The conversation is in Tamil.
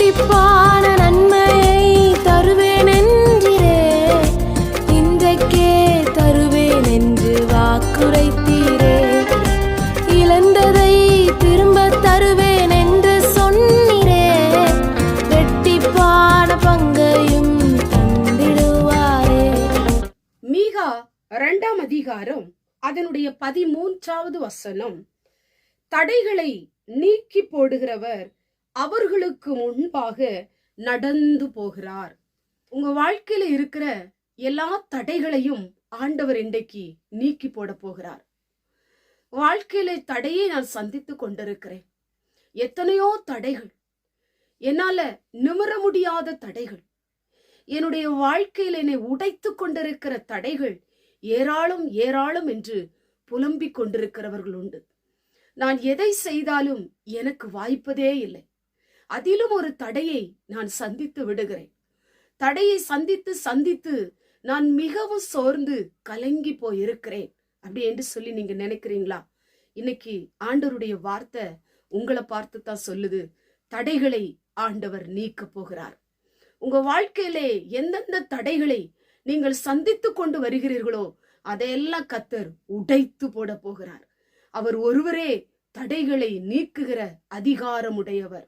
ரெட்டிப்பான நன்மையை தருவேன் என்றிரே இன்றைக்கே தருவேன் என்று வாக்குரைத்தீரே. இழந்ததை திரும்ப தருவேன் என்று சொன்னீரே. ரெட்டிப்பான பங்கையும் தந்திடுவாரே. மீகா இரண்டாம் அதிகாரம் அதனுடைய பதிமூன்றாவது வசனம். தடைகளை நீக்கி போடுகிறவர் அவர்களுக்கு முன்பாக நடந்து போகிறார். உங்க வாழ்க்கையில இருக்கிற எல்லா தடைகளையும் ஆண்டவர் இன்றைக்கு நீக்கி போட போகிறார். வாழ்க்கையில தடையை நான் சந்தித்து கொண்டிருக்கிறேன். எத்தனையோ தடைகள் என்னால நிமிர முடியாத தடைகள் என்னுடைய வாழ்க்கையில் என்னை உடைத்து கொண்டிருக்கிற தடைகள் ஏராளம் ஏராளம் என்று புலம்பிக் கொண்டிருக்கிறவர்கள் உண்டு. நான் எதை செய்தாலும் எனக்கு வாய்ப்பதே இல்லை. அதிலும் ஒரு தடையை நான் சந்தித்து விடுகிறேன். தடையை சந்தித்து சந்தித்து நான் மிகவும் சோர்ந்து கலங்கி போய் இருக்கிறேன் அப்படி என்று சொல்லி நீங்க நினைக்கிறீங்களா? இன்னைக்கு ஆண்டவருடைய வார்த்தை உங்களை பார்த்து தான் சொல்லுது. தடைகளை ஆண்டவர் நீக்க போகிறார். உங்க வாழ்க்கையிலே எந்தெந்த தடைகளை நீங்கள் சந்தித்து கொண்டு வருகிறீர்களோ அதையெல்லாம் கத்தர் உடைத்து போட போகிறார். அவர் ஒருவரே தடைகளை நீக்குகிற அதிகாரமுடையவர்.